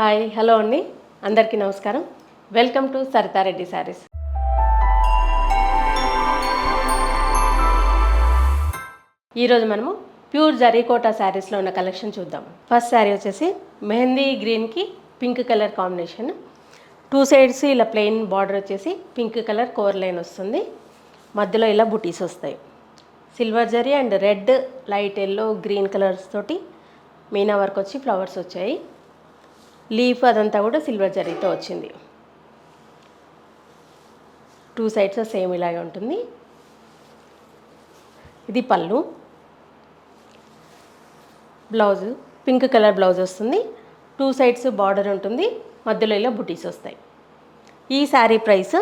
Hi hello అండి. అందరికీ నమస్కారం. Welcome to Saritha Reddy saris. ఈరోజు మనము ప్యూర్ జరీకోటా శారీస్లో ఉన్న కలెక్షన్ చూద్దాం. ఫస్ట్ శారీ వచ్చేసి మెహందీ గ్రీన్కి pink colour combination. Two sides ఇలా ప్లెయిన్ బార్డర్ వచ్చేసి పింక్ కలర్ కోర్ లైన్ వస్తుంది. మధ్యలో ఇలా బుటీస్ వస్తాయి. Silver zari and red light yellow green colours తోటి మీనా వర్క్ వచ్చి ఫ్లవర్స్ వచ్చాయి. లీఫ్ అదంతా కూడా సిల్వర్ జరీతో వచ్చింది. టూ సైడ్స్ సేమ్ ఇలాగే ఉంటుంది. ఇది పళ్ళు. బ్లౌజ్ పింక్ కలర్ బ్లౌజ్ వస్తుంది. టూ సైడ్స్ బార్డర్ ఉంటుంది. మధ్యలో ఇలా బుటీస్ వస్తాయి. ఈ sari price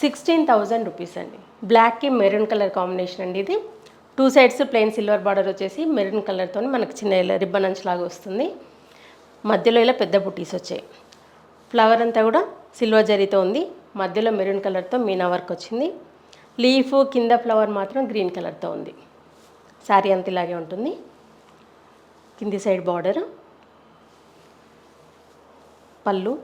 sixteen thousand rupees అండి. బ్లాక్కి మెరూన్ కలర్ కాంబినేషన్ అండి ఇది. Two sides plain silver border వచ్చేసి మెరూన్ కలర్తో మనకు చిన్న రిబ్బన్ అంచ్ లాగా వస్తుంది. మధ్యలో ఇలా పెద్ద బుటీస్ వచ్చాయి. ఫ్లవర్ అంతా కూడా సిల్వర్ జరీతో ఉంది. మధ్యలో మెరూన్ కలర్తో మీనా వర్క్ వచ్చింది. లీఫ్ కింద ఫ్లవర్ మాత్రం గ్రీన్ కలర్తో ఉంది. శారీ అంత ఇలాగే ఉంటుంది. కింది సైడ్ బార్డర్ పళ్ళు.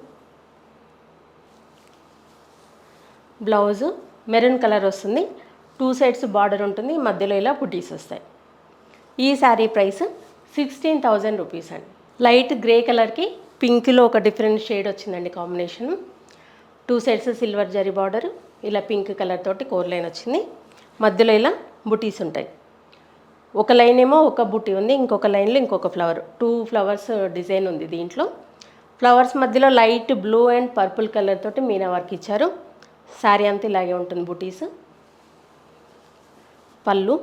బ్లౌజ్ మెరూన్ కలర్ వస్తుంది. టూ సైడ్స్ బార్డర్ ఉంటుంది. మధ్యలో ఇలా బుటీస్ వస్తాయి. ఈ sari price sixteen thousand rupees అండి. లైట్ గ్రే కలర్కి పింక్లో ఒక డిఫరెంట్ షేడ్ వచ్చిందండి combination. Two sides silver zari border ఇలా పింక్ కలర్ తోటి కోర్ లైన్ వచ్చింది. మధ్యలో ఇలా బుటీస్ ఉంటాయి. ఒక లైన్ ఏమో ఒక బుటీ ఉంది ఇంకొక లైన్లో ఇంకొక ఫ్లవర్. టూ ఫ్లవర్స్ డిజైన్ ఉంది దీంట్లో. ఫ్లవర్స్ మధ్యలో light blue and purple colour తోటి మీనా వర్క్ ఇచ్చారు. శారీ అంతా ఇలాగే ఉంటుంది బుటీస్. పళ్ళు.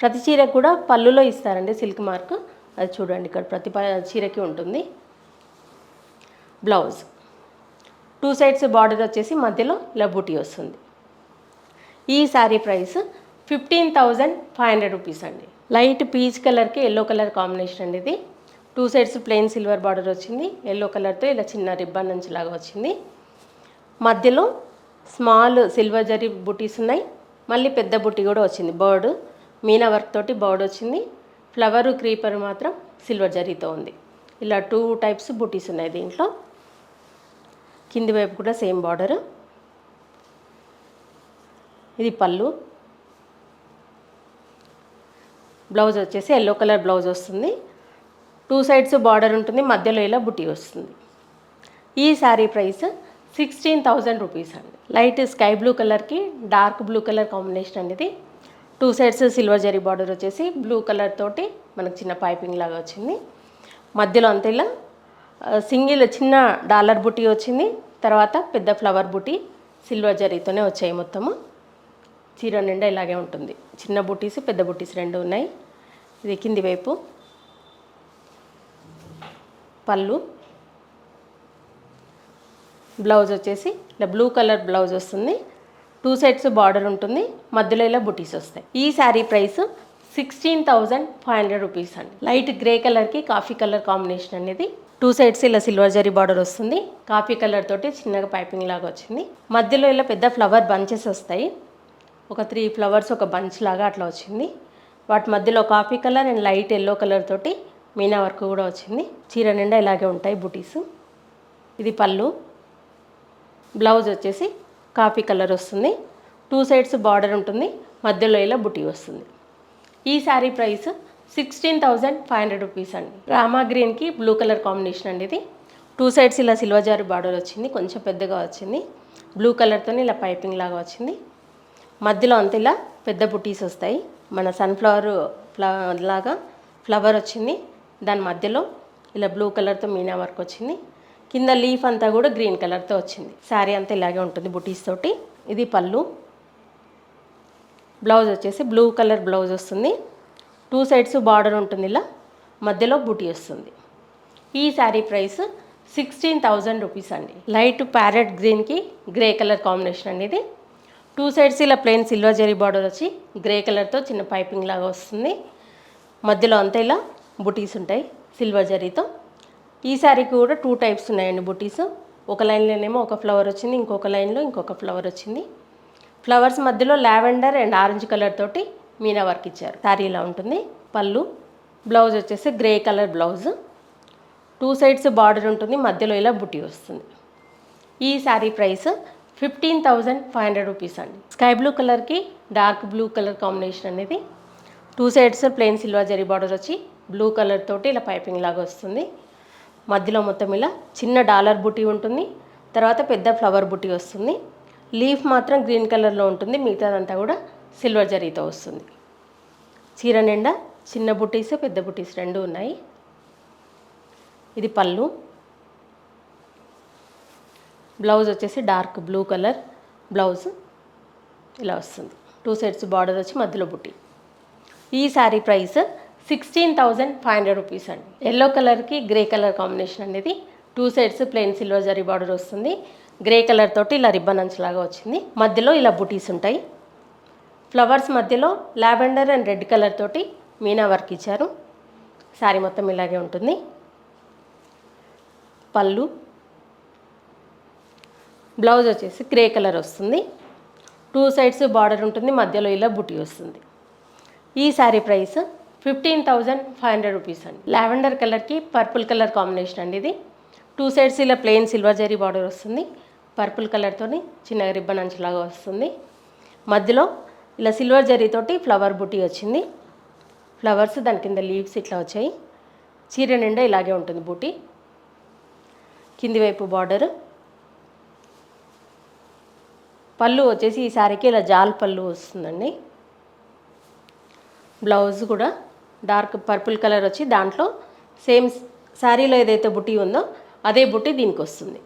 ప్రతి చీర కూడా పళ్ళులో ఇస్తారండి సిల్క్ మార్క్. అది చూడండి ఇక్కడ ప్రతి చీరకి ఉంటుంది. బ్లౌజ్ టూ సైడ్స్ బార్డర్ వచ్చేసి మధ్యలో ఇలా బుటీ వస్తుంది. ఈ sari price fifteen thousand five hundred rupees అండి. లైట్ పీచ్ కలర్కి ఎల్లో కలర్ కాంబినేషన్ అండి ఇది. Two sides plain silver border వచ్చింది. ఎల్లో కలర్తో ఇలా చిన్న రిబ్బన్ నుంచి లాగా వచ్చింది. మధ్యలో స్మాల్ సిల్వర్ జరీ బుటీస్ ఉన్నాయి. మళ్ళీ పెద్ద బుట్టి కూడా వచ్చింది. బర్డ్ మీనా వర్క్ తోటి బర్డ్ వచ్చింది. ఫ్లవర్ క్రీపర్ మాత్రం సిల్వర్ జరీతో ఉంది. ఇలా టూ టైప్స్ బుటీస్ ఉన్నాయి దీంట్లో. కింది వైపు కూడా సేమ్ బార్డర్. ఇది పళ్ళు. బ్లౌజ్ వచ్చేసి ఎల్లో కలర్ బ్లౌజ్ వస్తుంది. టూ సైడ్స్ బార్డర్ ఉంటుంది మధ్యలో ఇలా బుటీ వస్తుంది. ఈ saree price sixteen thousand rupees అండి. లైట్ స్కై బ్లూ కలర్కి డార్క్ బ్లూ కలర్ కాంబినేషన్ అనేది two sides silver zari border వచ్చేసి బ్లూ కలర్ తోటి మనకు చిన్న పైపింగ్ లాగా వచ్చింది. మధ్యలో అంతేలా ఇలా సింగిల్ చిన్న డాలర్ బుటీ వచ్చింది. తర్వాత పెద్ద ఫ్లవర్ బుటీ సిల్వర్ జరీతోనే వచ్చాయి మొత్తము. చీర నిండా ఇలాగే ఉంటుంది. చిన్న బుటీస్ పెద్ద బుటీస్ రెండు ఉన్నాయి. ఇది కింది వైపు. పళ్ళు. బ్లౌజ్ వచ్చేసి ఇలా బ్లూ కలర్ బ్లౌజ్ వస్తుంది. టూ సైడ్స్ బార్డర్ ఉంటుంది. మధ్యలో ఇలా బుటీస్ వస్తాయి. ఈ saree price sixteen thousand five hundred rupees అండి. లైట్ గ్రే కలర్కి కాఫీ కలర్ కాంబినేషన్ అనేది టూ సైడ్స్ ఇలా సిల్వర్ జరీ బార్డర్ వస్తుంది. కాఫీ కలర్ తోటి చిన్నగా పైపింగ్ లాగా వచ్చింది. మధ్యలో ఇలా పెద్ద ఫ్లవర్ బంచెస్ వస్తాయి. ఒక త్రీ ఫ్లవర్స్ ఒక బంచ్ లాగా అట్లా వచ్చింది. వాటి మధ్యలో coffee colour and light yellow colour తోటి మీనా వర్క్ కూడా వచ్చింది. చీర నిండా ఇలాగే ఉంటాయి బుటీస్. ఇది పళ్ళు. బ్లౌజ్ వచ్చేసి కాఫీ కలర్ వస్తుంది. టూ సైడ్స్ బార్డర్ ఉంటుంది. మధ్యలో ఇలా బుటీ వస్తుంది. ఈ saree price sixteen thousand five hundred rupees అండి. రామా గ్రీన్కి బ్లూ కలర్ కాంబినేషన్ అండి ఇది. టూ సైడ్స్ ఇలా సిల్వజారు బార్డర్ వచ్చింది. కొంచెం పెద్దగా వచ్చింది. బ్లూ కలర్తో ఇలా పైపింగ్ లాగా వచ్చింది. మధ్యలో అంత ఇలా పెద్ద బుటీస్ వస్తాయి. మన సన్ఫ్లవర్ ఫ్లవర్ లాగా ఫ్లవర్ వచ్చింది. దాని మధ్యలో ఇలా బ్లూ కలర్తో మీనా వర్క్ వచ్చింది. కింద లీఫ్ అంతా కూడా గ్రీన్ కలర్తో వచ్చింది. శారీ అంతా ఇలాగే ఉంటుంది బుటీస్ తోటి. ఇది పళ్ళు. బ్లౌజ్ వచ్చేసి బ్లూ కలర్ బ్లౌజ్ వస్తుంది. టూ సైడ్స్ బార్డర్ ఉంటుంది ఇలా. మధ్యలో బుటీ వస్తుంది. ఈ saree price sixteen thousand rupees అండి. లైట్ ప్యారెట్ గ్రీన్కి గ్రే కలర్ కాంబినేషన్ అండి ఇది. టూ సైడ్స్ ఇలా ప్లెయిన్ సిల్వర్ జరీ బార్డర్ వచ్చి గ్రే కలర్తో చిన్న పైపింగ్ లాగా వస్తుంది. మధ్యలో అంతా ఇలా బుటీస్ ఉంటాయి. సిల్వర్ జరీతో. ఈ శారీకి కూడా టూ టైప్స్ ఉన్నాయండి బుటీస్. ఒక లైన్లోనేమో ఒక ఫ్లవర్ వచ్చింది ఇంకొక లైన్లో ఇంకొక ఫ్లవర్ వచ్చింది. ఫ్లవర్స్ మధ్యలో లావెండర్ అండ్ ఆరెంజ్ కలర్ తోటి మీనా వర్క్ ఇచ్చారు. శారీ ఇలా ఉంటుంది. పళ్ళు బ్లౌజ్ వచ్చేసి grey colour blouse two sides border ఉంటుంది మధ్యలో ఇలా బుట్టి వస్తుంది. ఈ saree price fifteen thousand five hundred rupees అండి. స్కై బ్లూ కలర్కి డార్క్ బ్లూ కలర్ కాంబినేషన్ అనేది. Two sides plain silver zari border వచ్చి బ్లూ కలర్ తోటి ఇలా పైపింగ్ లాగా వస్తుంది. మధ్యలో మొత్తం ఇలా చిన్న డాలర్ బుటీ ఉంటుంది తర్వాత పెద్ద ఫ్లవర్ బుటీ వస్తుంది. లీఫ్ మాత్రం గ్రీన్ కలర్లో ఉంటుంది మిగతాదంతా కూడా సిల్వర్ జరీతో వస్తుంది. చీర నిండా చిన్న బుటీస్ పెద్ద బుటీస్ రెండు ఉన్నాయి. ఇది పళ్ళు. బ్లౌజ్ వచ్చేసి డార్క్ బ్లూ కలర్ బ్లౌజ్ ఇలా వస్తుంది. టూ సైడ్స్ బార్డర్ వచ్చి మధ్యలో బుట్టి. ఈ saree price sixteen thousand five hundred rupees అండి. ఎల్లో కలర్కి గ్రే కలర్ కాంబినేషన్ అనేది two sides plain silver zari border వస్తుంది. గ్రే కలర్ తోటి ఇలా రిబ్బన్ అంచులాగా వచ్చింది. మధ్యలో ఇలా బుటీస్ ఉంటాయి. ఫ్లవర్స్ మధ్యలో లావెండర్ అండ్ రెడ్ కలర్ తోటి మీనా వర్క్ ఇచ్చారు. శారీ మొత్తం ఇలాగే ఉంటుంది. పళ్ళు. బ్లౌజ్ వచ్చేసి గ్రే కలర్ వస్తుంది. టూ సైడ్స్ బార్డర్ ఉంటుంది. మధ్యలో ఇలా బుటీ వస్తుంది. ఈ saree price fifteen thousand five hundred rupees అండి. లావెండర్ కలర్కి పర్పుల్ కలర్ కాంబినేషన్ అండి ఇది. టూ సైడ్స్ ఇలా ప్లెయిన్ సిల్వర్ జరీ బార్డర్ వస్తుంది. పర్పుల్ కలర్తో చిన్న రిబ్బన్ అంచులాగా వస్తుంది. మధ్యలో ఇలా సిల్వర్ జరీతోటి ఫ్లవర్ బుటీ వచ్చింది. ఫ్లవర్స్ దాని కింద లీవ్స్ ఇట్లా వచ్చాయి. చీర నిండా ఇలాగే ఉంటుంది బూటీ. కింది వైపు బార్డర్. పళ్ళు వచ్చేసి ఈ శారీకి ఇలా జాల్ పళ్ళు వస్తుందండి. బ్లౌజ్ కూడా డార్క్ పర్పుల్ కలర్ వచ్చి దాంట్లో సేమ్ శారీలో ఏదైతే బుట్టి ఉందో అదే బుట్టి దీనికి వస్తుంది.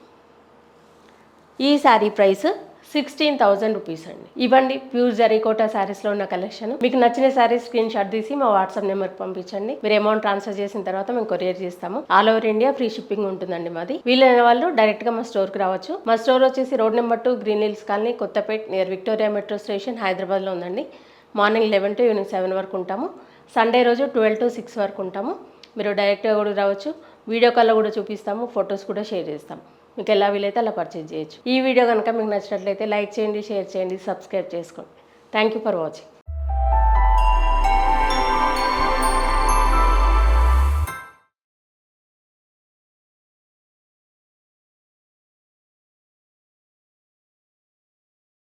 ఈ saree price sixteen thousand rupees అండి. ఇవ్వండి ప్యూర్ జరీకోటా శారీస్లో ఉన్న కలెక్షన్. మీకు నచ్చిన శారీ స్క్రీన్ షాట్ తీసి మా వాట్సాప్ నెంబర్కి పంపించండి. మీరు అమౌంట్ ట్రాన్స్ఫర్ చేసిన తర్వాత మేము కొరియర్ చేస్తాము. All over India free shipping ఉంటుందండి మాది. వీలైన వాళ్ళు డైరెక్ట్గా మా స్టోర్కి రావచ్చు. మా స్టోర్ వచ్చేసి road number two green hills colony Kothapet near Victoria metro station హైదరాబాద్లో ఉందండి. Morning eleven to evening seven వరకు ఉంటాము. సండే రోజు ట్వెల్వ్ టు సిక్స్ వరకు ఉంటాము. మీరు డైరెక్ట్గా కూడా రావచ్చు. వీడియో కాల్లో కూడా చూపిస్తాము. ఫొటోస్ కూడా షేర్ చేస్తాం. మీకు ఎలా వీలైతే అలా పర్చేజ్ చేయొచ్చు. ఈ వీడియో కనుక మీకు నచ్చినట్లయితే లైక్ చేయండి షేర్ చేయండి సబ్స్క్రైబ్ చేసుకోండి. Thank you for watching